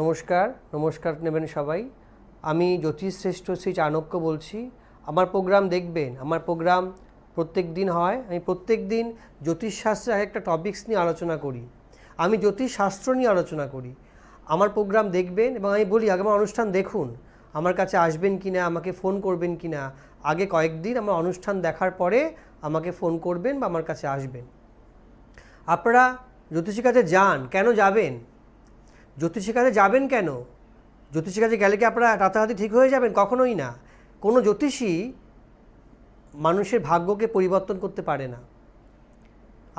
নমস্কার নমস্কার নেবেন সবাই। আমি জ্যোতিষ শ্রেষ্ঠ শ্রী চাণক্য বলছি। আমার প্রোগ্রাম দেখবেন, আমার প্রোগ্রাম প্রত্যেক দিন হয়। আমি প্রত্যেক দিন জ্যোতিষশাস্ত্রে একটা টপিকস নিয়ে আলোচনা করি। আমি জ্যোতিষশাস্ত্র নিয়ে আলোচনা করি। আমার প্রোগ্রাম দেখবেন এবং আমি বলি, আগে আমার অনুষ্ঠান দেখুন। আমার কাছে আসবেন কি না আমাকে ফোন করবেন কি না আগে কয়েকদিন আমার অনুষ্ঠান দেখার পরে আমাকে ফোন করবেন বা আমার কাছে আসবেন। আপনারা জ্যোতিষীর কাছে যান। কেন যাবেন? জ্যোতিষীর কাছে যাবেন কেন? জ্যোতিষীর কাছে গেলে কি আপনারা রাতারাতি ঠিক হয়ে যাবেন? কখনোই না। কোনো জ্যোতিষী মানুষের ভাগ্যকে পরিবর্তন করতে পারে না।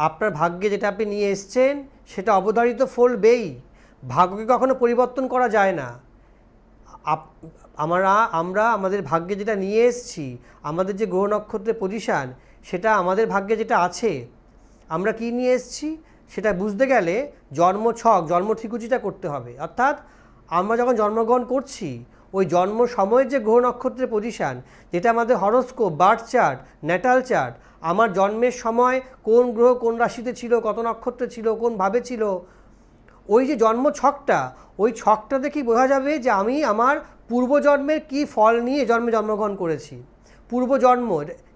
আপনার ভাগ্যে যেটা আপনি নিয়ে এসছেন, সেটা অবধারিত ফলবেই। ভাগ্যকে কখনো পরিবর্তন করা যায় না। আমরা আমরা আমাদের ভাগ্যে যেটা নিয়ে এসেছি, আমাদের যে গ্রহ নক্ষত্রের পজিশান সেটা আমাদের ভাগ্যে যেটা আছে, আমরা কি নিয়ে এসেছি? সেটা বুঝতে গেলে জন্ম ছক, জন্ম ঠিকুচিটা করতে হবে। অর্থাৎ আমরা যখন জন্মগ্রহণ করছি, ওই জন্ম সময়ের যে গ্রহ নক্ষত্রের পজিশান যেটা আমাদের horoscope birth chart natal chart আমার জন্মের সময় কোন গ্রহ কোন রাশিতে ছিল, কত নক্ষত্রে ছিল, কোন ভাবে ছিল, ওই যে জন্ম ছকটা, ওই ছকটা দেখেই বোঝা যাবে যে আমি আমার পূর্বজন্মের কি ফল নিয়ে জন্মে জন্মগ্রহণ করেছি। পূর্বজন্ম,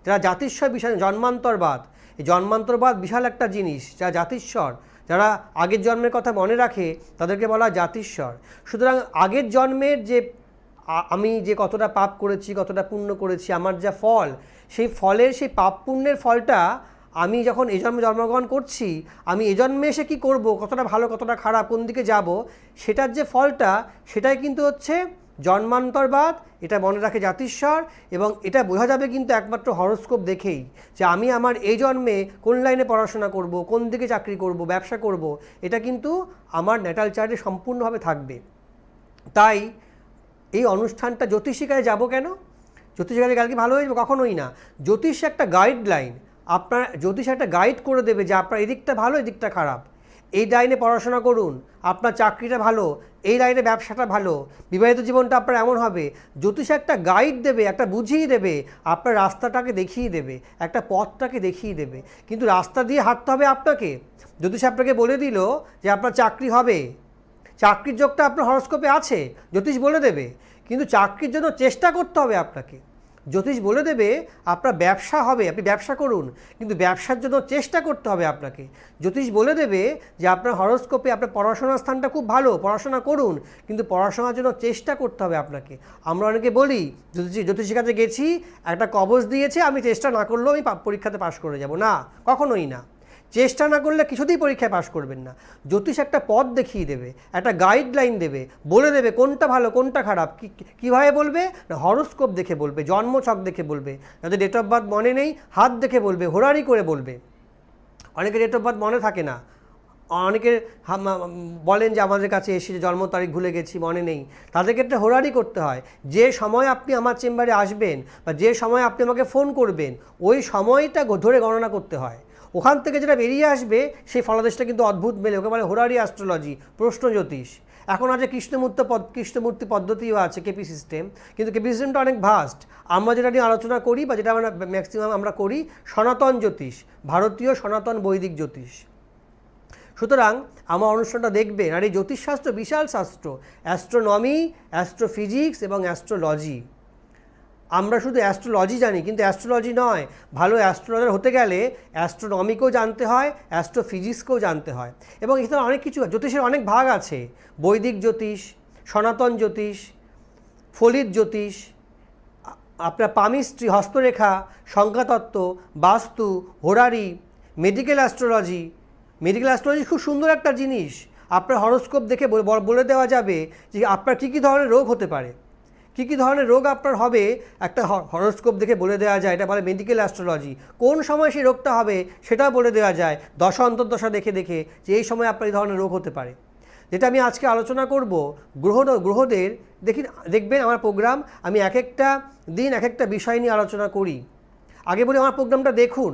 যারা জাতিস্বর বিষয় জন্মান্তরবাদ জন্মান্তরবাদ বিশাল একটা জিনিস যা জাতিস্বর। যারা আগের জন্মের কথা মনে রাখে, তাদেরকে বলা জাতিস্বর। সুতরাং আগের জন্মের যে আমি যে কতটা পাপ করেছি, কতটা পুণ্য করেছি, আমার যা ফল, সেই ফলের, সেই পাপ পুণ্যের ফলটা আমি যখন এই জন্মে জন্মগ্রহণ করছি, আমি এ জন্মে এসে কী করব, কতটা ভালো, কতটা খারাপ, কোন দিকে যাব, সেটার যে ফলটা, সেটাই কিন্তু হচ্ছে জন্মান্তরবাদ, এটা মনে রাখে জাতিস্বর, এবং এটা বোঝা যাবে কিন্তু একমাত্র হরস্কোপ দেখেই যে আমি আমার এই জন্মে কোন লাইনে পড়াশোনা করব, কোন দিকে চাকরি করব, ব্যবসা করব, এটা কিন্তু আমার ন্যাটাল চার্টে সম্পূর্ণভাবে থাকবে। তাই এই অনুষ্ঠানটা জ্যোতিষিকায় যাব কেন? জ্যোতিষিকায় গেলে কি ভালো হয়ে যাবে? কখনোই না। জ্যোতিষ একটা গাইডলাইন আপনার, জ্যোতিষ একটা গাইড করে দেবে যে আপনার এদিকটা ভালো, এদিকটা খারাপ। এই লাইনে পড়াশোনা করুন, আপনার চাকরিটা ভালো এই লাইনে ব্যবসাটা ভালো। বিবাহিত জীবনটা আপনার এমন হবে, জ্যোতিষ একটা গাইড দেবে, একটা বুঝিয়ে দেবে, আপনার রাস্তাটাকে দেখিয়ে দেবে, একটা পথটাকে দেখিয়ে দেবে। কিন্তু রাস্তা দিয়ে হাঁটতে হবে আপনাকে। জ্যোতিষ আপনাকে বলে দিল যে আপনার চাকরি হবে। চাকরির যোগটা আপনার হরস্কোপে আছে, জ্যোতিষ বলে দেবে। কিন্তু চাকরির জন্য চেষ্টা করতে হবে আপনাকে। জ্যোতিষ বলে দেবে, আপনার ব্যবসা হবে, আপনি ব্যবসা করুন, কিন্তু ব্যবসার জন্য চেষ্টা করতে হবে আপনাকে। জ্যোতিষ বলে দেবে যে আপনার হরস্কোপে আপনার পড়াশোনার স্থানটা খুব ভালো, পড়াশোনা করুন, কিন্তু পড়াশোনার জন্য চেষ্টা করতে হবে আপনাকে। আমরা অনেকে বলি, জ্যোতিষ, জ্যোতিষীর কাছে গেছি, একটা কবজ দিয়েছে, আমি চেষ্টা না করলেও আমি পরীক্ষাতে পাশ করে যাব। না, কখনোই না। চেষ্টা না করলে কিছুতেই পরীক্ষায় পাশ করবেন না। জ্যোতিষ একটা পথ দেখিয়ে দেবে, একটা গাইডলাইন দেবে, বলে দেবে কোনটা ভালো, কোনটা খারাপ কীভাবে বলবে? না হরস্কোপ দেখে বলবে, জন্মছক দেখে বলবে যাদের ডেট অফ বার্থ মনে নেই, হাত দেখে বলবে হোরারি করে বলবে। অনেকে ডেট অফ বার্থ মনে থাকে না। অনেকে বলেন যে আমাদের কাছে এসে যে জন্ম তারিখ ভুলে গেছি, মনে নেই। তাদের ক্ষেত্রে হোরারি করতে হয়। যে সময় আপনি আমার চেম্বারে আসবেন বা যে সময় আপনি আমাকে ফোন করবেন, ওই সময়টা ধরে গণনা করতে হয়। ওখান থেকে যেটা বেরিয়ে আসবে, সেই ফলাদেশটা কিন্তু অদ্ভুত মেলে। ওকে বলে হোরারি অ্যাস্ট্রোলজি প্রশ্ন জ্যোতিষ এখন আছে কৃষ্ণমূর্ত পদ, কৃষ্ণমূর্তি পদ্ধতিও আছে কেপি সিস্টেম। কিন্তু কেপি সিস্টেমটা অনেক ভাস্ট আমরা যেটা নিয়ে আলোচনা করি বা যেটা আমরা ম্যাক্সিমাম আমরা করি, সনাতন জ্যোতিষ, ভারতীয় সনাতন বৈদিক জ্যোতিষ। সুতরাং আমার অনুষ্ঠানটা দেখবেন আর এই জ্যোতিষশাস্ত্র বিশাল শাস্ত্র। অ্যাস্ট্রোনমি, অ্যাস্ট্রোফিজিক্স এবং অ্যাস্ট্রোলজি। আমরা শুধু অ্যাস্ট্রোলজি জানি, কিন্তু অ্যাস্ট্রোলজি নয়। ভালো অ্যাস্ট্রোলজার হতে গেলে অ্যাস্ট্রোনমিকেও জানতে হয়, অ্যাস্ট্রোফিজিক্সকেও জানতে হয়। এবং এখানে অনেক কিছু জ্যোতিষের অনেক ভাগ আছে। বৈদিক জ্যোতিষ, সনাতন জ্যোতিষ, ফলিত জ্যোতিষ, আপনার পামিস্ট্রি হস্তরেখা, সংখ্যাতত্ত্ব, vastu, horary, medical astrology. Medical astrology খুব সুন্দর একটা জিনিস। আপনার হরস্কোপ দেখে বলে দেওয়া যাবে যে আপনার কী কী ধরনের রোগ হতে পারে। কী কী ধরনের রোগ আপনার হবে? একটা হরস্কোপ দেখে বলে দেওয়া যায়, এটা বলে মেডিকেল অ্যাস্ট্রোলজি কোন সময় সেই রোগটা হবে সেটাও বলে দেওয়া যায়, দশা, অন্তর্দশা দেখে দেখে যে এই সময় আপনার এই ধরনের রোগ হতে পারে। যেটা আমি আজকে আলোচনা করব, গ্রহ গ্রহদের, দেখি, দেখবেন আমার প্রোগ্রাম আমি এক একটা দিন এক একটা বিষয় নিয়ে আলোচনা করি। আগে বলি আমার প্রোগ্রামটা দেখুন।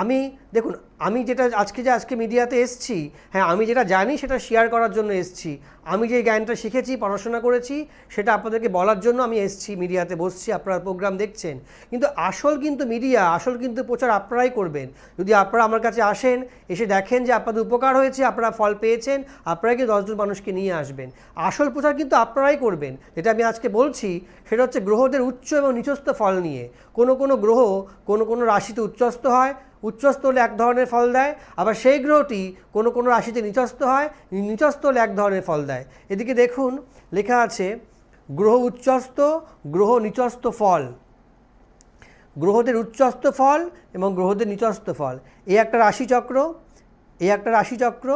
আমি, দেখুন আমি যেটা আজকে যে আজকে মিডিয়াতে এসছি হ্যাঁ আমি যেটা জানি সেটা শেয়ার করার জন্য এসছি। আমি যে জ্ঞানটা শিখেছি, পড়াশোনা করেছি, সেটা আপনাদেরকে বলার জন্য আমি এসছি, মিডিয়াতে বসছি, আপনারা প্রোগ্রাম দেখছেন। কিন্তু আসল কিন্তু মিডিয়া, আসল কিন্তু প্রচার আপনারাই করবেন। যদি আপনারা আমার কাছে আসেন, এসে দেখেন যে আপনাদের উপকার হয়েছে, আপনারা ফল পেয়েছেন, আপনারা কি দশজন মানুষকে নিয়ে আসবেন। আসল প্রচার কিন্তু আপনারাই করবেন। যেটা আমি আজকে বলছি, সেটা হচ্ছে গ্রহদের উচ্চ এবং নিচস্থ ফল নিয়ে। কোনো কোনো গ্রহ কোনো কোনো রাশিতে উচ্চস্থ হয়। উচ্চস্থ হলে এক ধরনের ফল দেয়, আবার সেই গ্রহটি কোনো কোনো রাশিতে নিচস্থ হয়, নিচস্থ হলে এক ধরনের ফল দেয়। এদিকে দেখুন, লেখা আছে, গ্রহ উচ্চস্থ, গ্রহ নিচস্থ ফল। গ্রহদের উচ্চস্থ ফল এবং গ্রহদের নিচস্থ ফল। এই একটা রাশিচক্র এই একটা রাশিচক্র,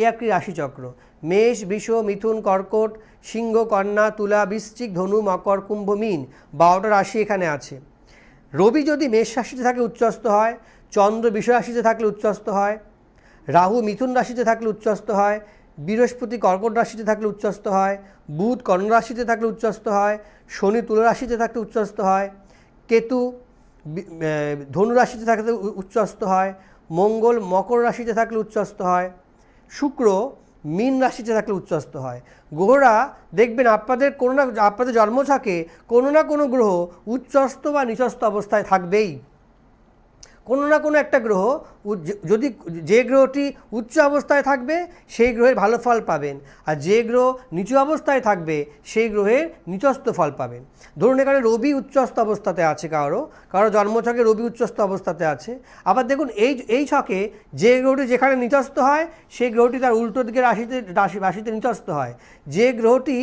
এ একটি রাশিচক্র। মেষ, বৃষ, মিথুন, কর্কট, সিংহ, কন্যা, তুলা, বৃশ্চিক, ধনু, মকর, কুম্ভ, মিন, বারোটা রাশি এখানে আছে। রবি যদি মেষ রাশিতে থাকে, উচ্চস্থ হয় চন্দ্র বিষ রাশিতে থাকলে উচ্চস্থ হয়, রাহু মিথুন রাশিতে থাকলে উচ্চস্থ হয়, বৃহস্পতি কর্কট রাশিতে থাকলে উচ্চস্থ হয়, বুধ কর্ণ রাশিতে থাকলে উচ্চস্থ হয়, শনি তুলা রাশিতে থাকলে উচ্চস্থ হয়, কেতু ধনু রাশিতে থাকলে উচ্চস্ত হয়, মঙ্গল মকর রাশিতে থাকলে উচ্চস্থ হয়, শুক্র মীন রাশিতে থাকলে উচ্চস্থ হয়। গ্রহরা দেখবেন আপনাদের কোনো না, আপনাদের জন্ম থাকে কোনো না কোনো গ্রহ উচ্চস্থ বা নিচস্থ অবস্থায় থাকবেই। কোনো না কোনো একটা গ্রহ যদি যে গ্রহটি উচ্চ অবস্থায় থাকবে, সেই গ্রহের ভালো ফল পাবেন। আর যে গ্রহ নিচু অবস্থায় থাকবে, সেই গ্রহের নিচস্থ ফল পাবেন। ধরুন এখানে রবি উচ্চস্থ অবস্থাতে আছে কারও কারও জন্মছকে রবি উচ্চস্থ অবস্থাতে আছে। আবার দেখুন, এই এই ছকে যে গ্রহটি যেখানে নিচস্থ হয়, সেই গ্রহটি তার উল্টো দিকে রাশিতে, রাশি রাশিতে নিচস্থ হয়। যে গ্রহটি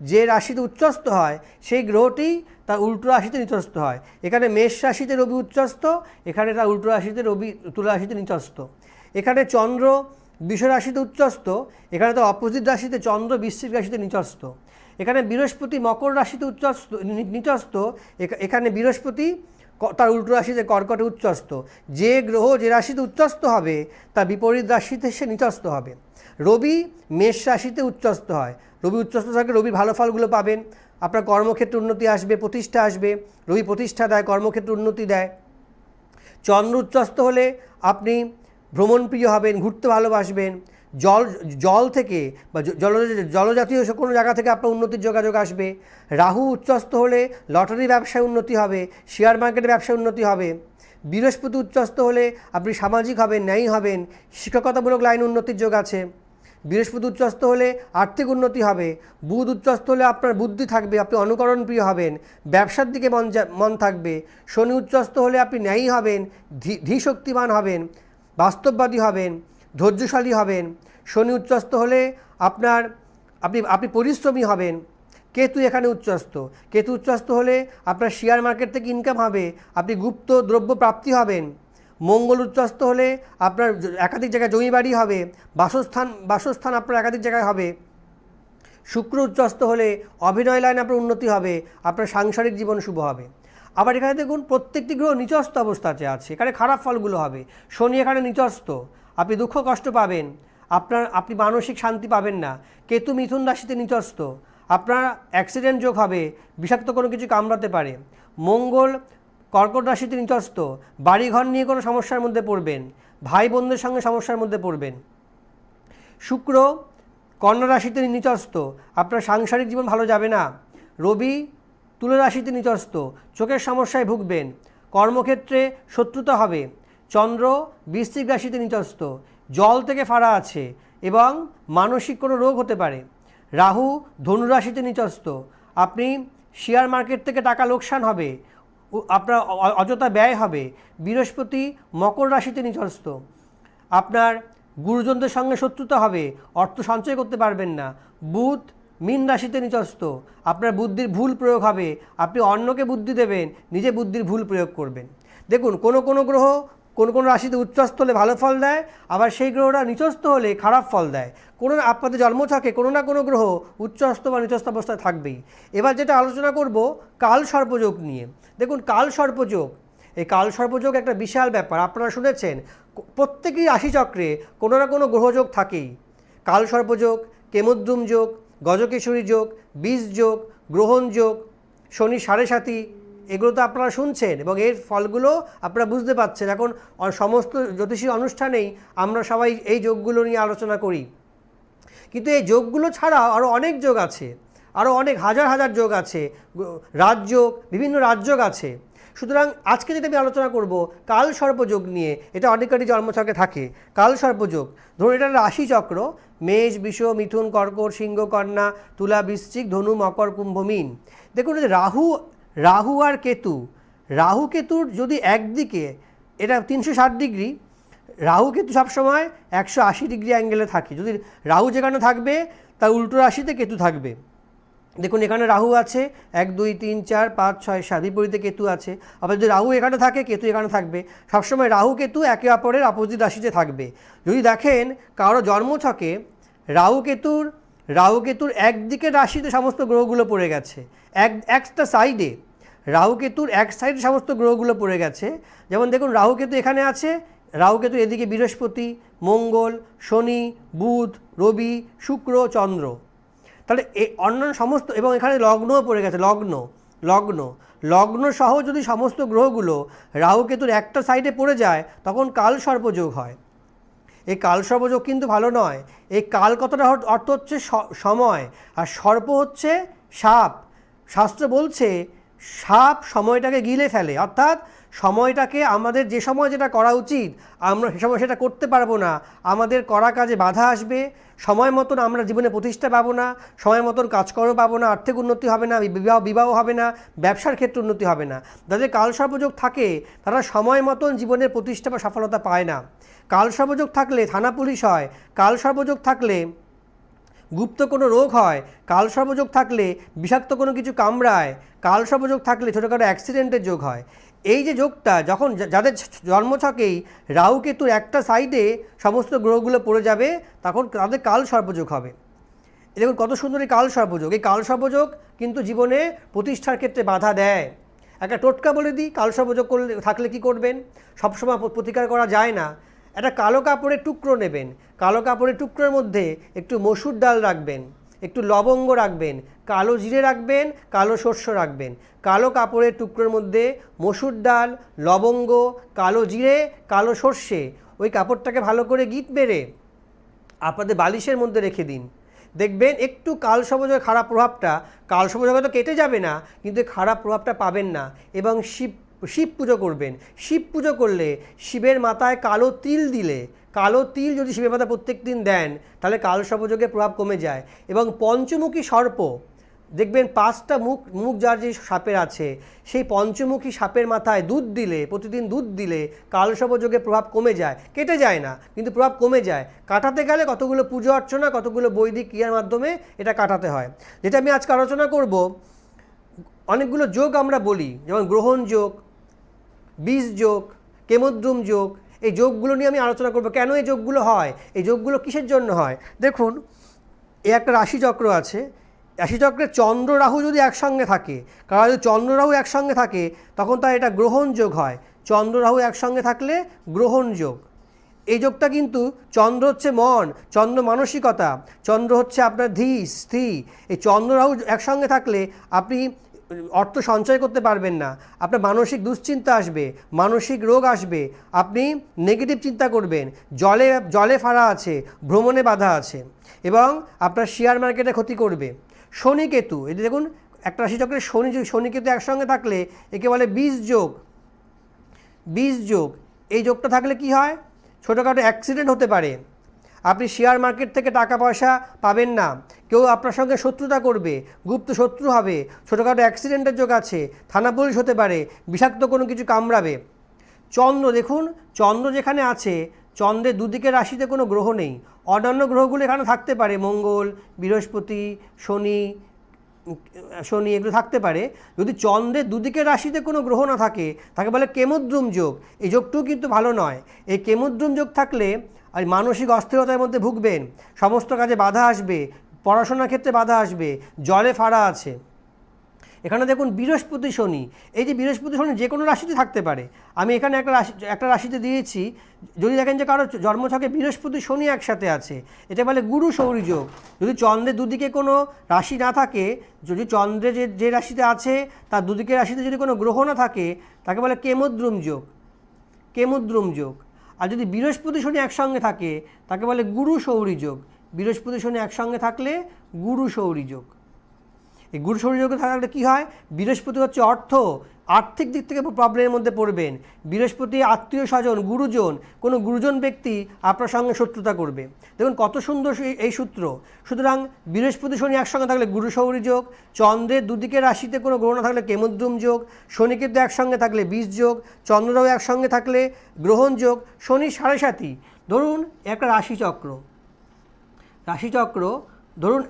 যে রাশিতে উচ্চস্থ হয়, সেই গ্রহটি তার উল্টো রাশিতে নিচস্থ হয়। এখানে মেষ রাশিতে রবি উচ্চস্থ, এখানে তার উল্টো রাশিতে রবি, তুলা রাশিতে নিচস্থ। এখানে চন্দ্র বিষ রাশিতে উচ্চস্থ, এখানে তার অপোজিট রাশিতে চন্দ্র বৃশ্চিক রাশিতে নিচস্থ। এখানে বৃহস্পতি মকর রাশিতে উচ্চস্থ, নি- নিচস্থ এখানে বৃহস্পতি তার উল্টো রাশিতে কর্কটে উচ্চস্থ। যে গ্রহ যে রাশিতে উচ্চস্থ হবে তা বিপরীত রাশিতে সে নিচস্থ হবে। রবি মেষ রাশিতে উচ্চস্থ হয় রবি উচ্চস্থ থাকে, রবি ভালো ফলগুলো পাবেন। আপনার কর্মক্ষেত্রে উন্নতি আসবে, প্রতিষ্ঠা আসবে। রবি প্রতিষ্ঠা দেয়, কর্মক্ষেত্রে উন্নতি দেয়। চন্দ্র উচ্চস্থ হলে আপনি ভ্রমণপ্রিয় হবেন, ঘুরতে ভালোবাসবেন। জল জল থেকে বা জল, জলজাতীয় কোনো জায়গা থেকে আপনার উন্নতির যোগাযোগ আসবে। রাহু উচ্চস্থ হলে লটারি ব্যবসায় উন্নতি হবে, শেয়ার মার্কেটে ব্যবসায় উন্নতি হবে। বৃহস্পতি উচ্চস্থ হলে আপনি সামাজিক হবেন, ন্যায়ী হবেন। শিক্ষকতামূলক লাইন উন্নতির যোগ আছে। বৃহস্পতি উচ্চস্থ হলে আর্থিক উন্নতি হবে, বুধ উচ্চস্থ হলে আপনার বুদ্ধি থাকবে, আপনি অনুকরণপ্রিয় হবেন, ব্যবসার দিকে মন মন থাকবে, শনি উচ্চস্থ হলে আপনি ন্যায়ী হবেন, ধী- ধীশক্তিমান হবেন, বাস্তববাদী হবেন, ধৈর্যশালী হবেন, শনি উচ্চস্থ হলে আপনার, আপনি আপনি পরিশ্রমী হবেন, কেতু এখানে উচ্চস্থ, কেতু উচ্চস্থ হলে আপনার শেয়ার মার্কেট থেকে ইনকাম হবে, আপনি গুপ্ত দ্রব্য প্রাপ্তি হবেন। মঙ্গল উচ্চস্থ হলে আপনার একাধিক জায়গায় জমি বাড়ি হবে, বাসস্থান বাসস্থান আপনার একাধিক জায়গায় হবে। শুক্র উচ্চস্থ হলে অভিনয় লাইন আপনার উন্নতি হবে, আপনার সাংসারিক জীবন শুভ হবে। আবার এখানে দেখুন, প্রত্যেকটি গ্রহ নিচস্থ অবস্থাতে আছে, এখানে খারাপ ফলগুলো হবে। শনি এখানে নিচস্থ, আপনি দুঃখ কষ্ট পাবেন, আপনার, আপনি মানসিক শান্তি পাবেন না। কেতু মিথুন রাশিতে নিচস্ত আপনার অ্যাক্সিডেন্ট যোগ হবে, বিষাক্ত কোনো কিছু কামড়াতে পারে। মঙ্গল কর্কট রাশিতে নিচস্থ বাড়িঘর নিয়ে কোনো সমস্যার মধ্যে পড়বেন ভাই বোনদের সঙ্গে সমস্যার মধ্যে পড়বেন। শুক্র কন্যা রাশিতে নিচস্থ আপনার সাংসারিক জীবন ভালো যাবে না। রবি, তুলা রাশিতে নিচস্থ চোখের সমস্যায় ভুগবেন, কর্মক্ষেত্রে শত্রুতা হবে। চন্দ্র, বৃশ্চিক রাশিতে নিচস্থ জল থেকে ফাড়া আছে এবং মানসিক কোনো রোগ হতে পারে। রাহু ধনুরাশিতে রাশিতে নিচস্থ আপনি শেয়ার মার্কেট থেকে টাকা লোকসান হবে আপনার অযথা ব্যয় হবে। বৃহস্পতি মকর রাশিতে নিজস্থ আপনার গুরুজনদের সঙ্গে শত্রুতা হবে, অর্থ সঞ্চয় করতে পারবেন না। বুধ মিন রাশিতে নিচস্থ আপনার বুদ্ধির ভুল প্রয়োগ হবে। আপনি অন্যকে বুদ্ধি দেবেন, নিজে বুদ্ধির ভুল প্রয়োগ করবেন। দেখুন, কোন কোন গ্রহ কোনো কোন রাশিতে উচ্চস্থ হলে ভালো ফল দেয়, আবার সেই গ্রহটা নিচস্থ হলে খারাপ ফল দেয়। কোনো আপনাদের জন্ম থাকে, কোনো না কোনো গ্রহ উচ্চস্থ বা নিচস্থ অবস্থায় থাকবেই। এবার যেটা আলোচনা করব, কাল সর্পযোগ নিয়ে। দেখুন, কাল সর্পযোগ। এই কাল সর্পযোগ একটা বিশাল ব্যাপার, আপনারা শুনেছেন। প্রত্যেকই রাশিচক্রে কোনো না কোনো গ্রহযোগ থাকেই। কাল সর্পযোগ কেমদ্রুম যোগ, গজকেশরী যোগ, বীজ যোগ, গ্রহণ যোগ, শনি সাড়ে সাতি এগুলো তো আপনারা শুনছেন এবং এর ফলগুলো আপনারা বুঝতে পারছেন এখন সমস্ত জ্যোতিষী অনুষ্ঠানেই আমরা সবাই এই যোগগুলো নিয়ে আলোচনা করি। কিন্তু এই যোগগুলো ছাড়াও আরও অনেক যোগ আছে আরও অনেক হাজার হাজার যোগ আছে রাজযোগ, বিভিন্ন রাজযোগ আছে। সুতরাং আজকে যদি আমি আলোচনা করব, কাল সর্পযোগ নিয়ে, এটা অনেকেরই জন্মছকে থাকে। কাল সর্পযোগ, ধরুন এটা রাশি চক্র, মেষ, বিষ, মিথুন, কর্কট, সিংহ, কন্যা, তুলা, বৃশ্চিক, ধনু, মকর, কুম্ভ, মিন। দেখুন রাহু রাহু আর কেতু। রাহু কেতুর যদি একদিকে, এটা তিনশো ষাট ডিগ্রি, রাহু কেতু সবসময় একশো আশি ডিগ্রি অ্যাঙ্গেলে থাকে। যদি রাহু যেখানে থাকবে, তার উল্টো রাশিতে কেতু থাকবে। দেখুন, এখানে রাহু আছে, এক, দুই, তিন, চার, পাঁচ, ছয়, সাত, বিপরীতে কেতু আছে। আবার যদি রাহু এখানে থাকে, কেতু এখানে থাকবে। সবসময় রাহু কেতু একে অপরের অপোজিট রাশিতে থাকবে। যদি দেখেন, কারও জন্মছকে রাহু কেতুর রাহু কেতুর একদিকে রাশিতে সমস্ত গ্রহগুলো পড়ে গেছে। এক, একটা সাইডে রাহুকেতুর এক সাইডে সমস্ত গ্রহগুলো পড়ে গেছে। যেমন দেখুন রাহুকেতু এখানে আছে রাহুকেতু এদিকে বৃহস্পতি, মঙ্গল, শনি, বুধ, রবি, শুক্র, চন্দ্র। তাহলে এ অন্যান্য সমস্ত, এবং এখানে লগ্নও পড়ে গেছে, লগ্ন লগ্ন। লগ্ন সহ যদি সমস্ত গ্রহগুলো রাহুকেতুর একটা সাইডে পড়ে যায়, তখন কাল সর্পযোগ হয়। এই কাল সর্পযোগ কিন্তু ভালো নয়। এই কাল কথাটা অর্থ- হচ্ছে সময়, আর সর্প হচ্ছে সাপ। শাস্ত্র বলছে, সাপ সময়টাকে গিলে ফেলে। অর্থাৎ সময়টাকে আমাদের যে সময় যেটা করা উচিত, আমরা সে সময় সেটা করতে পারব না। আমাদের করা কাজে বাধা আসবে। সময় মতন আমরা জীবনে প্রতিষ্ঠা পাবো না। সময় মতন কাজকর্ম পাবো না। আর্থিক উন্নতি হবে না, বিবাহ বিবাহ হবে না, ব্যবসার ক্ষেত্রে উন্নতি হবে না। যাদের কাল সর্পযোগ থাকে, তারা সময় মতন জীবনের প্রতিষ্ঠা বা সফলতা পায় না। কাল সর্পযোগ থাকলে থানা পুলিশ হয়। কাল সর্পযোগ থাকলে গুপ্ত কোনো রোগ হয়, কাল সর্পযোগ থাকলে বিষাক্ত কোনো কিছু কামড়ায়, কাল সর্পযোগ থাকলে ছোটোখাটো অ্যাক্সিডেন্টের যোগ হয়। এই যে যোগটা, যখন যাদের জন্মছকেই রাহু কেতুর একটা সাইডে সমস্ত গ্রহগুলো পড়ে যাবে, তখন তাদের কাল সর্পযোগ হবে। দেখুন কত সুন্দর এই কাল সর্পযোগ এই কাল সর্পযোগ কিন্তু জীবনে প্রতিষ্ঠার ক্ষেত্রে বাধা দেয়। একটা টোটকা বলে দিই, কাল সর্পযোগ করলে, থাকলে কি করবেন? সবসময় প্রতিকার করা যায় না। একটা কালো কাপড়ের টুকরো নেবেন। কালো কাপড়ের টুকরোর মধ্যে একটু মসুর ডাল রাখবেন, একটু লবঙ্গ রাখবেন, কালো জিরে রাখবেন, কালো শস্য রাখবেন। কালো কাপড়ের টুকরোর মধ্যে মসুর ডাল, লবঙ্গ, কালো জিরে, কালো সর্ষে, ওই কাপড়টাকে ভালো করে গিট মেরে আপনাদের বালিশের মধ্যে রেখে দিন। দেখবেন একটু কাল সবজের খারাপ প্রভাবটা, কাল সবুজ হয়তো কেটে যাবে না, কিন্তু খারাপ প্রভাবটা পাবেন না। এবং শিব শিব পুজো করবেন। শিব পুজো করলে শিবের মাথায় কালো তিল দিলে, কালো তিল যদি শিবের মাথায় প্রত্যেক দিন দেন, তাহলে কাল সবযোগের প্রভাব কমে যায়। এবং পঞ্চমুখী সর্প, দেখবেন পাঁচটা মুখ মুখ যার যে সাপের আছে, সেই পঞ্চমুখী সাপের মাথায় দুধ দিলে, প্রতিদিন দুধ দিলে কালসর্পযোগের প্রভাব কমে যায়। কেটে যায় না, কিন্তু প্রভাব কমে যায়। কাটাতে গেলে কতগুলো পুজো অর্চনা, কতগুলো বৈদিক ক্রিয়ার মাধ্যমে এটা কাটাতে হয়। যেটা আমি আজকে আলোচনা করব, অনেকগুলো যোগ আমরা বলি, যেমন গ্রহণ যোগ বীজ যোগ, কেমদ্রুম যোগ, এই যোগগুলো নিয়ে আমি আলোচনা করব। কেন এই যোগগুলো হয়? এই যোগগুলো কিসের জন্য হয়? দেখুন, এ একটা রাশিচক্র আছে। রাশিচক্রে চন্দ্র রাহু যদি একসঙ্গে থাকে, কারণ যদি চন্দ্র রাহু একসঙ্গে থাকে, তখন তার এটা গ্রহণ যোগ হয়। চন্দ্র রাহু একসঙ্গে থাকলে গ্রহণ যোগ। এই যোগটা কিন্তু চন্দ্র হচ্ছে মন, চন্দ্র মানসিকতা, চন্দ্র হচ্ছে আপনার ধী স্থি এই চন্দ্র রাহু একসঙ্গে থাকলে আপনি অর্থ সঞ্চয় করতে পারবেন না। আপনার মানসিক দুশ্চিন্তা আসবে, মানসিক রোগ আসবে, আপনি নেগেটিভ চিন্তা করবেন, জলে জলে ফাড়া আছে, ভ্রমণে বাধা আছে এবং আপনার শেয়ার মার্কেটে ক্ষতি করবে। শনি কেতু এটি দেখুন, একটা রাশিচক্রে শনি শনি কেতু একসঙ্গে থাকলে একে বলে বীজ যোগ। বীজ যোগ, এই যোগটা থাকলে কি হয়? ছোটোখাটো অ্যাক্সিডেন্ট হতে পারে। আপনি শেয়ার মার্কেট থেকে টাকা পয়সা পাবেন না। কেউ আপনার সঙ্গে শত্রুতা করবে, গুপ্ত শত্রু হবে, ছোটোখাটো অ্যাক্সিডেন্টের যোগ আছে, থানা পুলিশ হতে পারে, বিষাক্ত কোনো কিছু কামড়াবে। চন্দ্র, দেখুন, চন্দ্র যেখানে আছে, চন্দ্রের দুদিকে রাশিতে কোনো গ্রহ নেই। অন্যান্য গ্রহগুলো এখানে থাকতে পারে, মঙ্গল, বৃহস্পতি, শনি শনি এগুলো থাকতে পারে। যদি চন্দ্রের দুদিকে রাশিতে কোনো গ্রহ না থাকে, তাকে বলে কেমুদ্রুম যোগ। এই যোগটিও কিন্তু ভালো নয়। এই কেমুদ্রুম যোগ থাকলে আর মানসিক অস্থিরতার মধ্যে ভুগবেন। সমস্ত কাজে বাধা আসবে, পড়াশোনার ক্ষেত্রে বাধা আসবে জলে ফাড়া আছে। এখানে দেখুন, বৃহস্পতি শনি। এই যে বৃহস্পতি শনি, যে কোনো রাশিতে থাকতে পারে। আমি এখানে একটা রাশি, একটা রাশিতে দিয়েছি। যদি দেখেন যে কারও জন্মছকে বৃহস্পতি শনি একসাথে আছে এটা বলে গুরু সৌরী যোগ। যদি চন্দ্রের দুদিকে কোনো রাশি না থাকে, যদি চন্দ্রে যে যে রাশিতে আছে, তার দুদিকে রাশিতে যদি কোনো গ্রহ না থাকে, তাকে বলে কেমদ্রুম যোগ। কেমুদ্রুম যোগ। আর যদি বৃহস্পতি শনি একসঙ্গে থাকে, তাকে বলে গুরু সৌরী যোগ। বৃহস্পতি শনি একসঙ্গে থাকলে গুরু সৌরী যোগ। এই গুরু সৌরী যোগে থাকলে কী হয়? বৃহস্পতি হচ্ছে অর্থ আর্থিক দিক থেকে প্রবলেমের মধ্যে পড়বেন। বৃহস্পতি আত্মীয় স্বজন, গুরুজন, কোনো গুরুজন ব্যক্তি আপনার সঙ্গে শত্রুতা করবে। দেখুন কত সুন্দর এই- সূত্র। সুতরাং বৃহস্পতি শনি একসঙ্গে থাকলে গুরু সৌরী যোগ, চন্দ্রের দুদিকে রাশিতে কোনো গ্রহ না থাকলে কেমদ্রুম যোগ শনি কিন্তু একসঙ্গে থাকলে বীজ যোগ, চন্দ্ররাও একসঙ্গে থাকলে গ্রহণ যোগ, শনি সাড়ে সাথী ধরুন একটা রাশিচক্র। রাশিচক্র, ধরুন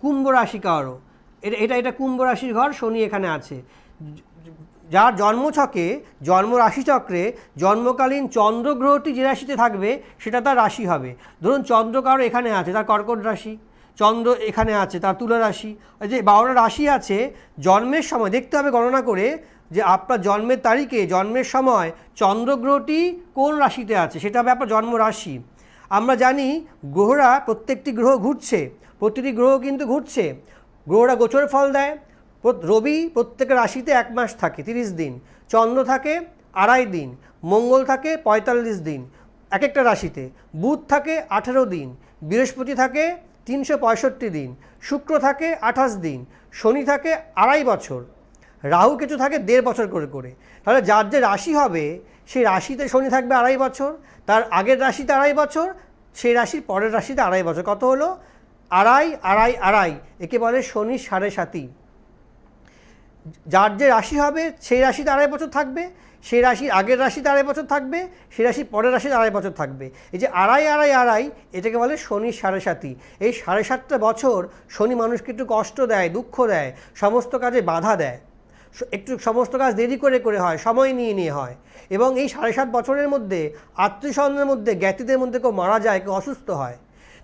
কুম্ভ রাশি কারও। এটা এটা এটা কুম্ভ রাশির ঘর, শনি এখানে আছে। যার জন্মছকে জন্ম রাশিচক্রে জন্মকালীন চন্দ্রগ্রহটি যে রাশিতে থাকবে, সেটা তার রাশি হবে। ধরুন চন্দ্র কারও এখানে আছে, তার কর্কট রাশি। চন্দ্র এখানে আছে, তার তুলা রাশি। যে বারোটা রাশি আছে, জন্মের সময় দেখতে হবে গণনা করে যে আপনার জন্মের তারিখে, জন্মের সময় চন্দ্রগ্রহটি কোন রাশিতে আছে, সেটা হবে আপনার জন্ম রাশি। আমরা জানি গ্রহরা প্রত্যেকটি গ্রহ ঘুরছে, প্রতিটি গ্রহ কিন্তু ঘুরছে। গ্রহরা গোচর ফল দেয় রবি প্রত্যেক রাশিতে এক মাস থাকে, তিরিশ দিন। চন্দ্র থাকে আড়াই দিন। মঙ্গল থাকে পঁয়তাল্লিশ দিন। এক একটা রাশিতে। বুধ থাকে আঠেরো দিন। বৃহস্পতি থাকে তিনশো পঁয়ষট্টি দিন। শুক্র থাকে আঠাশ দিন। শনি থাকে আড়াই বছর। রাহু কেতু থাকে দেড় বছর করে করে। তাহলে যার যে রাশি হবে, সেই রাশিতে শনি থাকবে আড়াই বছর। তার আগের রাশিতে আড়াই বছর, সেই রাশির পরের রাশিতে আড়াই বছর। কত হলো? আড়াই আড়াই আড়াই। একে বলে শনি সাড়ে সাতি যার যে রাশি হবে, সেই রাশিতে আড়াই বছর থাকবে, সেই রাশির আগের রাশিতে আড়াই বছর থাকবে, সেই রাশির পরের রাশিতে আড়াই বছর থাকবে। এই যে আড়াই আড়াই আড়াই, এটাকে বলে শনি সাড়ে সাতি এই সাড়ে সাতটা বছর শনি মানুষকে একটু কষ্ট দেয়, দুঃখ দেয়, সমস্ত কাজে বাধা দেয়। একটু সমস্ত কাজ দেরি করে করে হয়, সময় নিয়ে নিয়ে হয়। এবং এই সাড়ে সাত বছরের মধ্যে আত্মীয়স্বজনের মধ্যে, জ্ঞাতিদের মধ্যে কেউ মারা যায়, কেউ অসুস্থ হয়।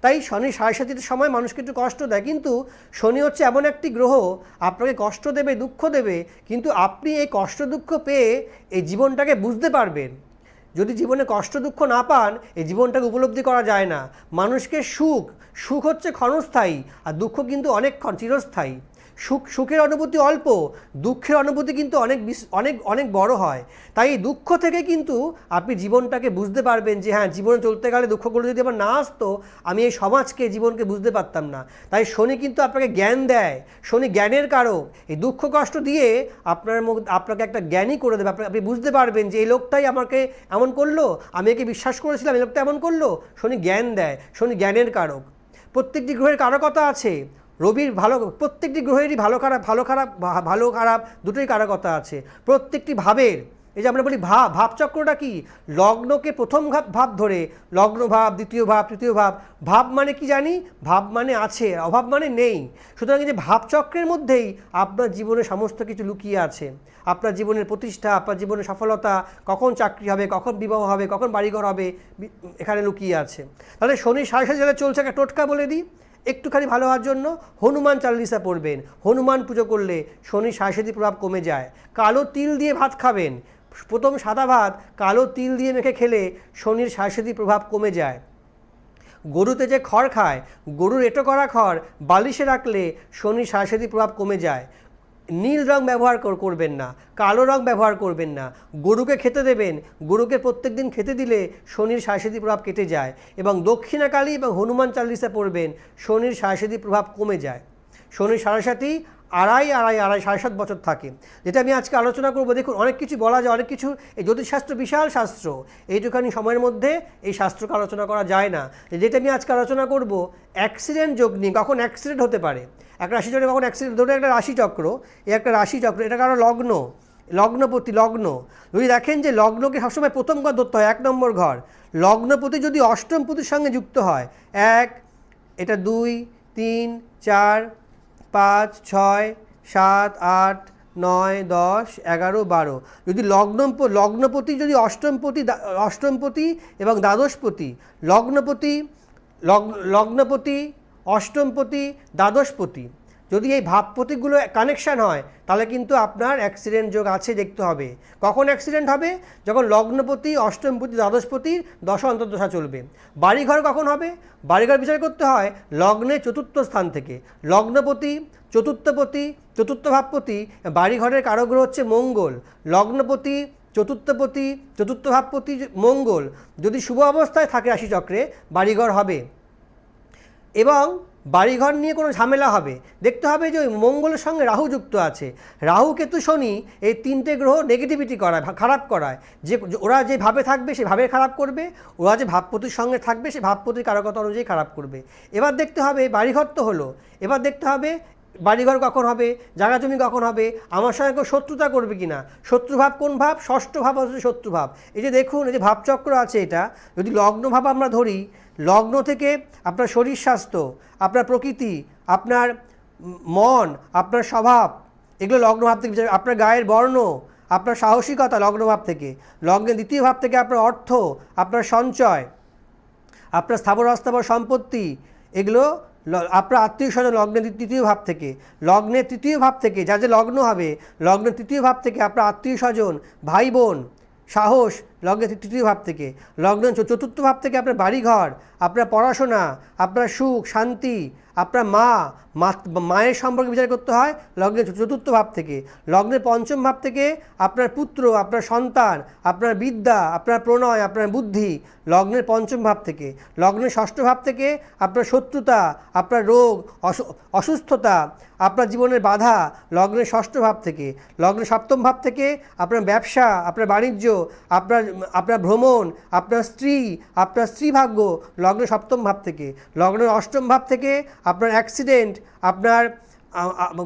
তাই শনি সাড়ে সাতির সময় মানুষকে একটু কষ্ট দেয়। কিন্তু শনি হচ্ছে এমন একটি গ্রহ, আপনাকে কষ্ট দেবে, দুঃখ দেবে, কিন্তু আপনি এই কষ্ট দুঃখ পেয়ে এই জীবনটাকে বুঝতে পারবেন। যদি জীবনে কষ্ট দুঃখ না পান, এই জীবনটাকে উপলব্ধি করা যায় না। মানুষকে সুখ সুখ হচ্ছে ক্ষণস্থায়ী, আর দুঃখ কিন্তু অনেকক্ষণ চিরস্থায়ী। সুখ, সুখের অনুভূতি অল্প, দুঃখের অনুভূতি কিন্তু অনেক অনেক অনেক বড় হয়। তাই এই দুঃখ থেকে কিন্তু আপনি জীবনটাকে বুঝতে পারবেন যে হ্যাঁ জীবনে চলতে গেলে দুঃখগুলো যদি আমার না আসতো, আমি এই সমাজকে, জীবনকে বুঝতে পারতাম না। তাই শনি কিন্তু আপনাকে জ্ঞান দেয়। শনি জ্ঞানের কারক। এই দুঃখ কষ্ট দিয়ে আপনার আপনাকে একটা জ্ঞানই করে দেবে। আপনি বুঝতে পারবেন যে, এই লোকটাই আমাকে এমন করল, আমি একে বিশ্বাস করেছিলাম, এই লোকটা এমন করল। শনি জ্ঞান দেয়। শনি জ্ঞানের কারক। প্রত্যেকটি গ্রহের কারকতা আছে। রবির ভালো, প্রত্যেকটি গ্রহেরই ভালো খারাপ ভালো খারাপ ভালো খারাপ দুটোই কারকতা আছে। প্রত্যেকটি ভাবের, এই যে আমরা বলি ভাব ভাবচক্রটা কি? লগ্নকে প্রথম ভাব ভাব ধরে, লগ্ন ভাব, দ্বিতীয় ভাব, তৃতীয় ভাব ভাব মানে কি জানি? ভাব মানে আছে, অভাব মানে নেই। সুতরাং এই যে ভাবচক্রের মধ্যেই আপনার জীবনে সমস্ত কিছু লুকিয়ে আছে। আপনার জীবনের প্রতিষ্ঠা, আপনার জীবনের সফলতা, কখন চাকরি হবে, কখন বিবাহ হবে, কখন বাড়িঘর হবে এখানে লুকিয়ে আছে। তাহলে শনি সাড়ে যেটা চলছে একটা টোটকা বলে দিই। একটুখানি ভালো হওয়ার জন্য হনুমান চালিসা পড়বেন। হনুমান পুজো করলে শনি সাংসাদিক প্রভাব কমে যায়। কালো তিল দিয়ে ভাত খাবেন। প্রথম সাদা ভাত কালো তিল দিয়ে মেখে খেলে শনির সাংসাদিক প্রভাব কমে যায়। গরুতে যে খড় খায়, গরুর এটো করা খড় বালিশে রাখলে শনির সাংসাদিক প্রভাব কমে যায়। নীল রং ব্যবহার করবেন না, কালো রং ব্যবহার করবেন না। গরুকে খেতে দেবেন, গরুকে প্রত্যেক দিন খেতে দিলে শনির সাংসাদিক প্রভাব কেটে যায় এবং দক্ষিণাকালী এবং হনুমান চালিসা পড়বেন, শনির সাংসাদিক প্রভাব কমে যায়। শনির সাড়ে আড়াই আড়াই আড়াই, সাড়ে সাত বছর থাকে। যেটা আমি আজকে আলোচনা করব, দেখুন অনেক কিছু বলা যায়, অনেক কিছু, এই জ্যোতিষশাস্ত্র বিশাল শাস্ত্র। এইটুখানি সময়ের মধ্যে এই শাস্ত্রকে আলোচনা করা যায় না। যেটা আমি আজকে আলোচনা করব, অ্যাক্সিডেন্ট যোগ নিয়ে, কখন অ্যাক্সিডেন্ট হতে পারে। একটা রাশি চক্রে কখন অ্যাক্সিডেন্ট ধরুন একটা রাশিচক্র, এই একটা রাশিচক্র, এটা কারও লগ্ন, লগ্নপতি লগ্ন। যদি দেখেন যে লগ্নকে সবসময় প্রথম ঘর ধরতে হয়, এক নম্বর ঘর, লগ্নপতি যদি অষ্টমপতির সঙ্গে যুক্ত হয়, এক, এটা দুই, তিন, চার, পাঁচ, ছয়, সাত, আট, নয়, দশ, এগারো, বারো। যদি লগ্ন লগ্নপতি যদি অষ্টমপতি অষ্টমপতি এবং দ্বাদশপতি লগ্নপতি লগ্ন লগ্নপতি অষ্টমপতি, দ্বাদশপতি। যদি এই ভাব প্রতীকগুলো কানেকশান হয়, তাহলে কিন্তু আপনার অ্যাক্সিডেন্ট যোগ আছে দেখতে হবে। কখন অ্যাক্সিডেন্ট হবে? যখন লগ্নপতি, অষ্টমপতি দ্বাদশপতির দশ অন্তর্দশা চলবে। বাড়িঘর কখন হবে? বাড়িঘর বিচার করতে হয় লগ্নে চতুর্থ স্থান থেকে। লগ্নপতি, চতুর্থপতি, চতুর্থ ভাবপতি, বাড়িঘরের কারগ্রহ হচ্ছে মঙ্গল। লগ্নপতি, চতুর্থপতি, চতুর্থ ভাবপতি, মঙ্গল। যদি শুভ অবস্থায় থাকে রাশিচক্রে, বাড়িঘর হবে। এবং বাড়িঘর নিয়ে কোনো ঝামেলা হবে। দেখতে হবে যে ওই মঙ্গলের সঙ্গে রাহু যুক্ত আছে। রাহু, কেতু, শনি এই তিনটে গ্রহ নেগেটিভিটি করায় খারাপ করায়। যে ওরা যে ভাবে থাকবে, সে ভাবে খারাপ করবে। ওরা যে ভাবপতির সঙ্গে থাকবে, সে ভাবপতির কারকতা অনুযায়ী খারাপ করবে। এবার দেখতে হবে, বাড়িঘর তো হলো। এবার দেখতে হবে, বাড়িঘর কখন হবে? জায়গা জমি কখন হবে? আমার সঙ্গে কেউ শত্রুতা করবে কি না শত্রুভাব কোন ভাব? ষষ্ঠ ভাব হচ্ছে শত্রুভাব। এই যে দেখুন, এই যে ভাবচক্র আছে এটা। যদি লগ্ন ভাব আমরা ধরি লগ্ন থেকে আপনার শরীর স্বাস্থ্য, আপনার প্রকৃতি, আপনার মন, আপনার স্বভাব, এগুলো লগ্নভাব থেকে আপনার গায়ের বর্ণ, আপনার সাহসিকতা লগ্নভাব থেকে। লগ্নের দ্বিতীয় ভাব থেকে আপনার অর্থ, আপনার সঞ্চয়, আপনার স্থাবর অস্থাবর সম্পত্তি, এগুলো আপনার আত্মীয় স্বজন লগ্নের তৃতীয় ভাব থেকে। লগ্নের তৃতীয় ভাব থেকে যা যে লগ্ন হবে, লগ্নের তৃতীয় ভাব থেকে আপনার আত্মীয় স্বজন, ভাই বোন, সাহস লগ্নের তৃ- তৃতীয় ভাব থেকে। লগ্নের চতুর্থ ভাব থেকে আপনার বাড়িঘর, আপনার পড়াশোনা, আপনার সুখ, শান্তি, আপনার মা মায়ের সম্পর্কে বিচার করতে হয় লগ্নের চতুর্থ ভাব থেকে। লগ্নের পঞ্চম ভাব থেকে আপনার পুত্র, আপনার সন্তান, আপনার বিদ্যা, আপনার প্রণয়, আপনার বুদ্ধি, লগ্নের পঞ্চম ভাব থেকে। লগ্নের ষষ্ঠ ভাব থেকে আপনার শত্রুতা, আপনার রোগ, অসু- অসুস্থতা, আপনার জীবনের বাধা, লগ্নের ষষ্ঠ ভাব থেকে। লগ্নের সপ্তম ভাব থেকে আপনার ব্যবসা, আপনার বাণিজ্য, আপনার আপনার ভ্রমণ, আপনার স্ত্রী আপনার স্ত্রী ভাগ্য লগ্নের সপ্তম ভাব থেকে। লগ্নের অষ্টম ভাব থেকে আপনার অ্যাক্সিডেন্ট আপনার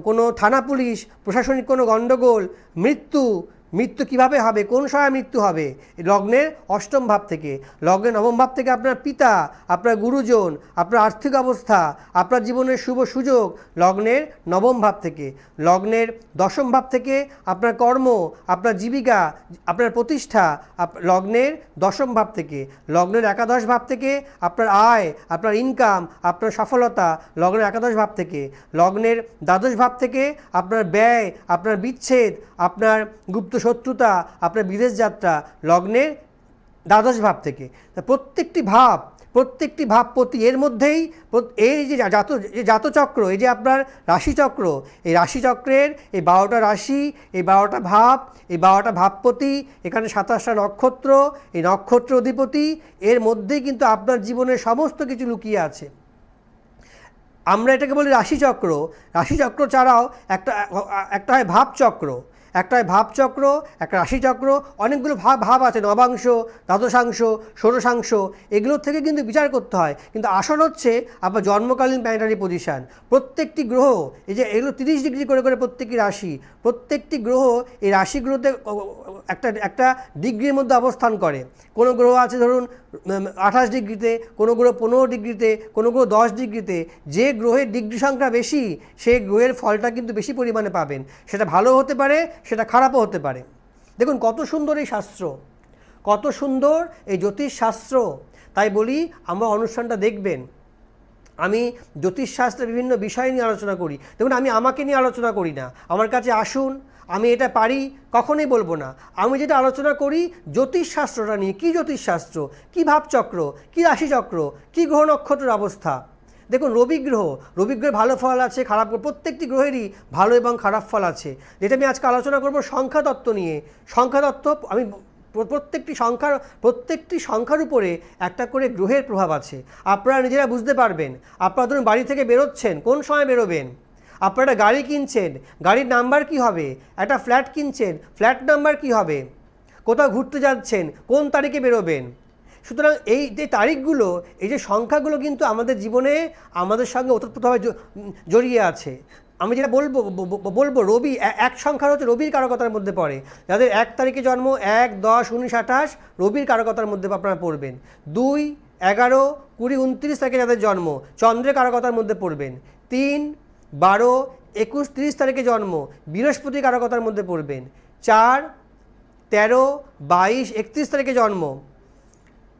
কোনো থানা পুলিশ, প্রশাসনিক কোনো গণ্ডগোল, মৃত্যু মৃত্যু কীভাবে হবে? কোন সময় মৃত্যু হবে? লগ্নের অষ্টম ভাব থেকে। লগ্নের নবম ভাব থেকে আপনার পিতা, আপনার গুরুজন, আপনার আর্থিক অবস্থা, আপনার জীবনের শুভ সুযোগ লগ্নের নবম ভাব থেকে। লগ্নের দশম ভাব থেকে আপনার কর্ম, আপনার জীবিকা, আপনার প্রতিষ্ঠা লগ্নের দশম ভাব থেকে। লগ্নের একাদশ ভাব থেকে আপনার আয়, আপনার ইনকাম আপনার সফলতা লগ্নের একাদশ ভাব থেকে। লগ্নের দ্বাদশ ভাব থেকে আপনার ব্যয়, আপনার বিচ্ছেদ, আপনার গুপ্ত শত্রুতা আপনার বিদেশ যাত্রা লগ্নের দ্বাদশ ভাব থেকে। প্রত্যেকটি ভাব, প্রত্যেকটি ভাবপতি এর মধ্যেই এই যে জাত, যে জাতচক্র, এই যে আপনার রাশিচক্র, এই রাশিচক্রের এই বারোটা রাশি, এই বারোটা ভাব, এই বারোটা ভাবপতি এখানে সাতাশটা নক্ষত্র, এই নক্ষত্র অধিপতি, এর মধ্যেই কিন্তু আপনার জীবনের সমস্ত কিছু লুকিয়ে আছে। আমরা এটাকে বলি রাশিচক্র। রাশিচক্র ছাড়াও একটা একটা হয় ভাবচক্র। একটা ভাবচক্র, একটা রাশিচক্র, অনেকগুলো ভাব ভাব আছে, নবাংশ, দ্বাদশাংশ, ষোড়শাংশ, এগুলোর থেকে কিন্তু বিচার করতে হয়। কিন্তু আসল হচ্ছে আপনার জন্মকালীন প্ল্যানেটারি পজিশান প্রত্যেকটি গ্রহ, এই যে এগুলো তিরিশ ডিগ্রি করে করে প্রত্যেকটি রাশি, প্রত্যেকটি গ্রহ এই রাশিগুলোতে একটা একটা ডিগ্রির মধ্যে অবস্থান করে। কোনো গ্রহ আছে ধরুন আঠাশ ডিগ্রিতে, কোনো গ্রহ পনেরো ডিগ্রিতে, কোনো গ্রহ দশ ডিগ্রিতে, যে গ্রহের ডিগ্রি সংখ্যা বেশি সেই গ্রহের ফলটা কিন্তু বেশি পরিমাণে পাবেন। সেটা ভালো হতে পারে, সেটা খারাপও হতে পারে। দেখুন, কত সুন্দর এই শাস্ত্র। কত সুন্দর এই জ্যোতিষশাস্ত্র। তাই বলি, আমরা অনুষ্ঠানটা দেখবেন। আমি জ্যোতিষশাস্ত্রের বিভিন্ন বিষয় নিয়ে আলোচনা করি। দেখুন, আমি আমাকে নিয়ে আলোচনা করি না। আমার কাছে আসুন আমি এটা পারি, কখনোই বলব না। আমি যেটা আলোচনা করি, জ্যোতিষশাস্ত্রটা নিয়ে। কী জ্যোতিষশাস্ত্র? কী ভাবচক্র? কী রাশিচক্র? কী গ্রহ নক্ষত্রের অবস্থা? দেখুন, রবি গ্রহ। রবি গ্রহে ভালো ফল আছে, খারাপ প্রত্যেকটি গ্রহেরই ভালো এবং খারাপ ফল আছে। যেটা আমি আজকে আলোচনা করব সংখ্যাতত্ত্ব নিয়ে। সংখ্যাতত্ত্ব আমি প্রত্যেকটি সংখ্যার প্রত্যেকটি সংখ্যার উপরে একটা করে গ্রহের প্রভাব আছে। আপনারা নিজেরা বুঝতে পারবেন। আপনারা ধরুন বাড়ি থেকে বেরোচ্ছেন, কোন সময় বেরোবেন? আপনারা গাড়ি কিনছেন, গাড়ির নাম্বার কি হবে? একটা ফ্ল্যাট কিনছেন, ফ্ল্যাট নাম্বার কি হবে? কোথাও ঘুরতে যাচ্ছেন, কোন তারিখে বেরোবেন? সুতরাং এই যে তারিখগুলো, এই যে সংখ্যাগুলো কিন্তু আমাদের জীবনে, আমাদের সঙ্গে ওতপ্রোতভাবে জড়িয়ে আছে। আমি যেটা বলব বলব, রবি এক সংখ্যার হচ্ছে রবির কারকতার মধ্যে পড়ে। যাদের এক তারিখে জন্ম, এক, দশ, উনিশ, আঠাশ, রবির কারকতার মধ্যে আপনারা পড়বেন। দুই, এগারো, কুড়ি, উনত্রিশ তারিখে যাদের জন্ম, চন্দ্রের কারকতার মধ্যে পড়বেন। তিন বারো, একুশ, তিরিশ তারিখে জন্ম। বৃহস্পতি কারকতার মধ্যে পড়বেন। চার, তেরো, বাইশ, একত্রিশ তারিখে জন্ম।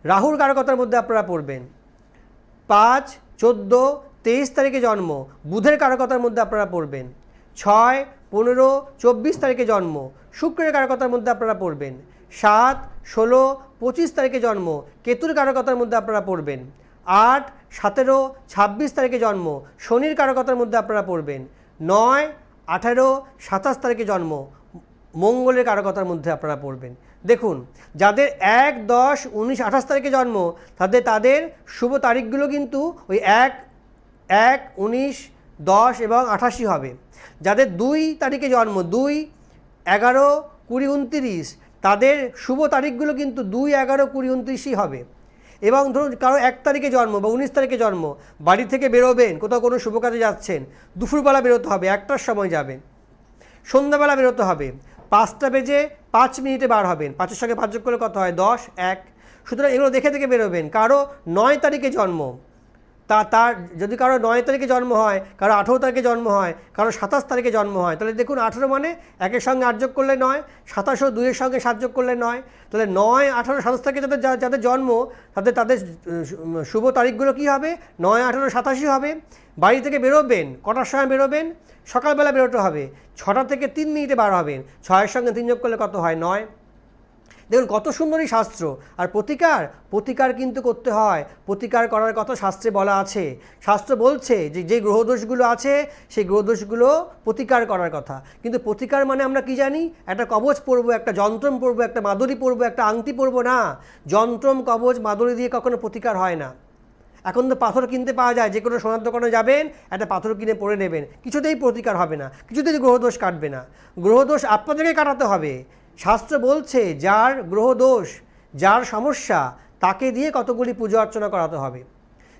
রাহুর কারকতার মধ্যে আপনারা পড়বেন। পাঁচ, চোদ্দ, তেইশ তারিখে জন্ম। বুধের কারকতার মধ্যে আপনারা পড়বেন। ছয়, পনেরো, চব্বিশ তারিখে জন্ম। শুক্রের কারকতার মধ্যে আপনারা পড়বেন। সাত, ষোলো, পঁচিশ তারিখে জন্ম। কেতুর কারকতার মধ্যে আপনারা পড়বেন। আট, সতেরো, ছাব্বিশ তারিখে জন্ম। শনির কারকতার মধ্যে আপনারা পড়বেন। নয়, আঠারো, সাতাশ তারিখে জন্ম। মঙ্গলের কারকতার মধ্যে আপনারা পড়বেন। দেখুন, যাদের এক, দশ, উনিশ, আঠাশ তারিখে জন্ম, তাদের তাদের শুভ তারিখগুলো কিন্তু ওই এক এক, উনিশ, দশ এবং আঠাশি হবে। যাদের দুই তারিখে জন্ম, দুই, এগারো, কুড়ি, উনতিরিশ, তাদের শুভ তারিখগুলো কিন্তু দুই, এগারো, কুড়ি, উনত্রিশই হবে। এবং ধরুন কারও এক তারিখে জন্ম বা উনিশ তারিখে জন্ম, বাড়ি থেকে বেরোবেন, কোথাও কোনো শুভ কাজে যাচ্ছেন, দুপুরবেলা বেরোতে হবে, একটার সময় যাবেন। সন্ধ্যাবেলা বেরোতে হবে, পাঁচটা বেজে পাঁচ মিনিটে বার হবেন, পাঁচের সঙ্গে পাঁচ যোগ করলে কত হয়? দশ, এক। সুতরাং এগুলো দেখে দেখে বেরোবেন। কারও নয় তারিখে জন্ম তা, তার, যদি কারও নয় তারিখে জন্ম হয়, কারও আঠেরো তারিখে জন্ম হয়, কারও সাতাশ তারিখে জন্ম হয়, তাহলে দেখুন আঠেরো মানে একের সঙ্গে আট যোগ করলে নয় সাতাশও দুইয়ের সঙ্গে সাত যোগ করলে নয়, তাহলে নয়, আঠারো, সাতাশ তারিখে যাদের যাদের জন্ম, তাদের তাদের শুভ তারিখগুলো কী হবে? নয়, আঠেরো সাতাশি হবে। বাড়ি থেকে বেরোবেন, কটার সময় বেরোবেন? সকালবেলা বেরোতে হবে। ছটা থেকে তিন মিনিটে বার হবেন। ছয়ের সঙ্গে তিন যোগ করলে কত হয়? নয়। দেখুন, কত সুন্দরই শাস্ত্র। আর প্রতিকার প্রতিকার কিন্তু করতে হয়। প্রতিকার করার কথা শাস্ত্রে বলা আছে। শাস্ত্র বলছে যে যে গ্রহদোষগুলো আছে, সেই গ্রহদোষগুলো প্রতিকার করার কথা। কিন্তু প্রতিকার মানে আমরা কি জানি? একটা কবচ পরবো একটা যন্ত্রম পরবো একটা মাদুরি পরবো একটা আংটি পরবো না। যন্ত্রম, কবচ, মাদুরি দিয়ে কখনো প্রতিকার হয় না। এখন তো পাথর কিনতে পাওয়া যায়, যে কোনো সোনার দোকানে যাবেন, একটা পাথর কিনে পরে নেবেন। কিছুতেই প্রতিকার হবে না, কিছুতেই গ্রহদোষ কাটবে না। গ্রহদোষ আপনাদেরকে কাটাতে হবে। শাস্ত্র বলছে, যার গ্রহদোষ, যার সমস্যা, তাকে দিয়ে কতগুলি পুজো অর্চনা করাতে হবে।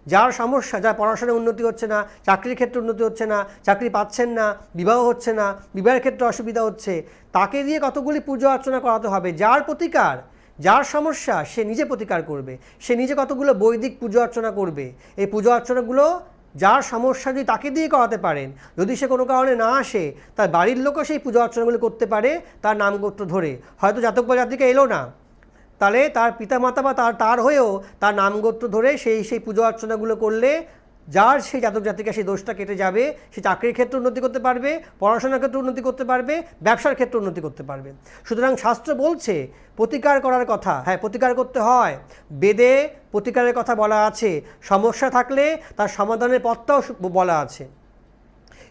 যার সমস্যা, যার পড়াশোনায় উন্নতি হচ্ছে না, চাকরির ক্ষেত্রে উন্নতি হচ্ছে না, চাকরি পাচ্ছেন না, বিবাহ হচ্ছে না, বিবাহের ক্ষেত্রে অসুবিধা হচ্ছে, তাকে দিয়ে কতগুলি পুজো অর্চনা করাতে হবে। যার প্রতিকার, যার সমস্যা, সে নিজে প্রতিকার করবে। সে নিজে কতগুলো বৈদিক পুজো অর্চনা করবে। এই পুজো অর্চনাগুলো যার সমস্যা যদি তাকে দিয়ে করাতে পারেন, যদি সে কোনো কারণে না আসে, তার বাড়ির লোকও সেই পূজা অর্চনাগুলো করতে পারে তার নামগোত্র ধরে। হয়তো জাতক বা দিকে এলো না। তাহলে তার পিতামাতা বা তার তার হয়েও তার নামগোত্র ধরে সেই সেই পুজো অর্চনাগুলো করলে যার সেই জাতক জাতিকা সেই দোষটা কেটে যাবে, সে চাকরির ক্ষেত্রে উন্নতি করতে পারবে, পড়াশোনার ক্ষেত্রে উন্নতি করতে পারবে, ব্যবসার ক্ষেত্রে উন্নতি করতে পারবে। সুতরাং শাস্ত্র বলছে, প্রতিকার করার কথা হ্যাঁ প্রতিকার করতে হয়। বেদে প্রতিকারের কথা বলা আছে। সমস্যা থাকলে তার সমাধানের পথটাও বলা আছে।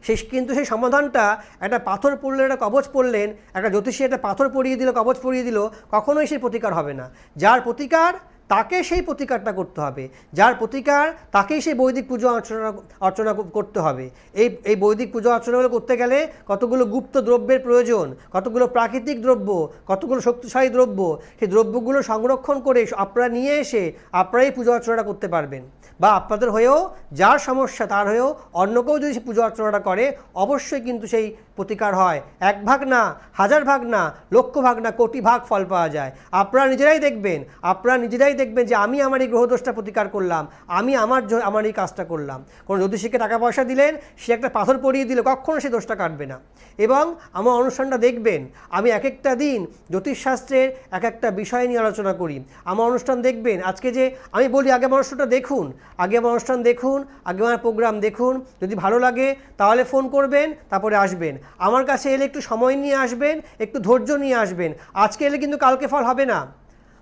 সেই কিন্তু সেই সমাধানটা একটা পাথর পড়লে, একটা কবচ পড়লেন, একটা জ্যোতিষী একটা পাথর পরিয়ে দিল, কবচ পরিয়ে দিল, কখনোই সেই প্রতিকার হবে না। যার প্রতিকার তাকে সেই প্রতিকারটা করতে হবে। যার প্রতিকার, তাকেই সেই বৈদিক পুজো অর্চনা অর্চনা করতে হবে। এই এই বৈদিক পুজো অর্চনাগুলো করতে গেলে কতগুলো গুপ্ত দ্রব্যের প্রয়োজন, কতগুলো প্রাকৃতিক দ্রব্য, কতগুলো শক্তিশালী দ্রব্য, সেই দ্রব্যগুলো সংরক্ষণ করে আপনারা নিয়ে এসে আপনারাই পুজো অর্চনাটা করতে পারবেন। বা আপনাদের হয়েও, যার সমস্যা তার হয়েও অন্য কেউ যদি সে পুজো অর্চনাটা করে, অবশ্যই কিন্তু সেই প্রতিকার হয়। এক ভাগ না, হাজার ভাগ না, লক্ষ ভাগ না, কোটি ভাগ ফল পাওয়া যায়। আপনারা নিজেরাই দেখবেন, আপনারা নিজেরাই দেখবেন যে আমি আমার এই গ্রহদোষটা প্রতিকার করলাম, আমি আমার আমার এই কাজটা করলাম। কোনো জ্যোতিষীকে টাকা পয়সা দিলেন, সে একটা পাথর পরিয়ে দিল কখনো সে দোষটা কাটবে না। এবং আমার অনুষ্ঠানটা দেখবেন, আমি এক একটা দিন জ্যোতিষশাস্ত্রের এক একটা বিষয় নিয়ে আলোচনা করি। আমার অনুষ্ঠান দেখবেন, আজকে যে আমি বলি, আগে আমার অনুষ্ঠানটা দেখুন, আগে আমার অনুষ্ঠান দেখুন, আগে আমার প্রোগ্রাম দেখুন, যদি ভালো লাগে তাহলে ফোন করবেন, তারপরে আসবেন। আমার কাছে এলে একটু সময় নিয়ে আসবেন, একটু ধৈর্য নিয়ে আসবেন। আজকে এলে কিন্তু কালকে ফল হবে না।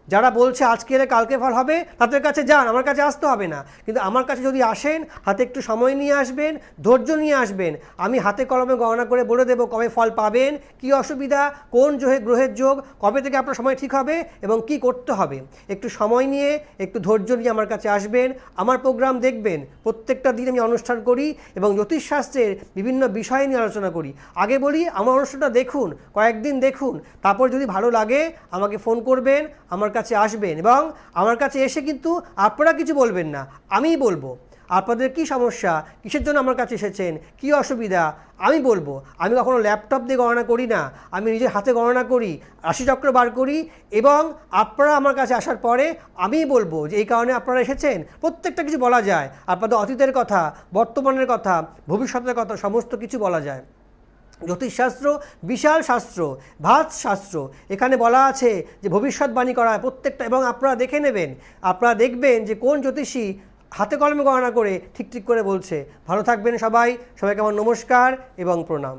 যারা বলছে আজকে এলে কালকে ফল হবে, তাদের কাছে যান, আমার কাছে আসতে হবে না। কিন্তু আমার কাছে যদি আসেন, হাতে একটু সময় নিয়ে আসবেন, ধৈর্য নিয়ে আসবেন, আমি হাতে কলমে গণনা করে বলে দেবো কবে ফল পাবেন, কি অসুবিধা, কোন জোহে গ্রহের যোগ, কবে থেকে আপনার সময় ঠিক হবে এবং কি করতে হবে। একটু সময় নিয়ে, একটু ধৈর্য নিয়ে আমার কাছে আসবেন, আমার প্রোগ্রাম দেখবেন, প্রত্যেকটা দিন আমি অনুষ্ঠান করি এবং জ্যোতিষশাস্ত্রের বিভিন্ন বিষয় নিয়ে আলোচনা করি। আগে বলি, আমার অনুষ্ঠানটা দেখুন, কয়েকদিন দেখুন, তারপর যদি ভালো লাগে, আমাকে ফোন করবেন, আমার কাছে আসবেন এবং আমার কাছে এসে কিন্তু আপনারা কিছু বলবেন না, আমিই বলব। আপনাদের কি সমস্যা? কিসের জন্য আমার কাছে এসেছেন? কি অসুবিধা? আমি বলব। আমি কখনো ল্যাপটপ দিয়ে গণনা করি না। আমি নিজের হাতে গণনা করি রাশিচক্র বার করি এবং আপনারা আমার কাছে আসার পরে আমিই বলব যে এই কারণে আপনারা এসেছেন। প্রত্যেকটা কিছু বলা যায়। আপনাদের অতীতের কথা, বর্তমানের কথা, ভবিষ্যতের কথা, সমস্ত কিছু বলা যায়। জ্যোতিষশাস্ত্র, বিশাল শাস্ত্র, ভাত শাস্ত্র। এখানে বলা আছে যে ভবিষ্যৎবাণী করা প্রত্যেকটা, এবং আপনারা দেখে নেবেন, আপনারা দেখবেন যে কোন জ্যোতিষী হাতে কলমে গণনা করে ঠিক ঠিক করে বলছে। ভালো থাকবেন সবাই, সবাইকে আমার নমস্কার এবং প্রণাম।